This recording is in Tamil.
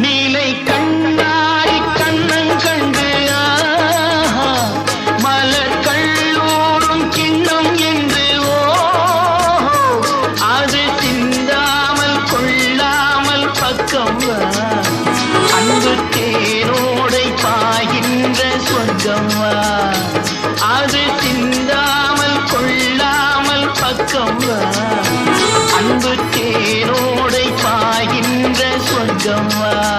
நீலை கண்ணாடி கண்ணன் மலர் கல்லூரும் கிண்ணம் என்று ஓஹோ, அது சிந்தாமல் கொள்ளாமல் பக்கம் அன்பு தேனோடை பாய்கின்ற சொர்க்கம் அது சிந்தாமல் கொள்ளாமல் பக்கம் வா. அன்பு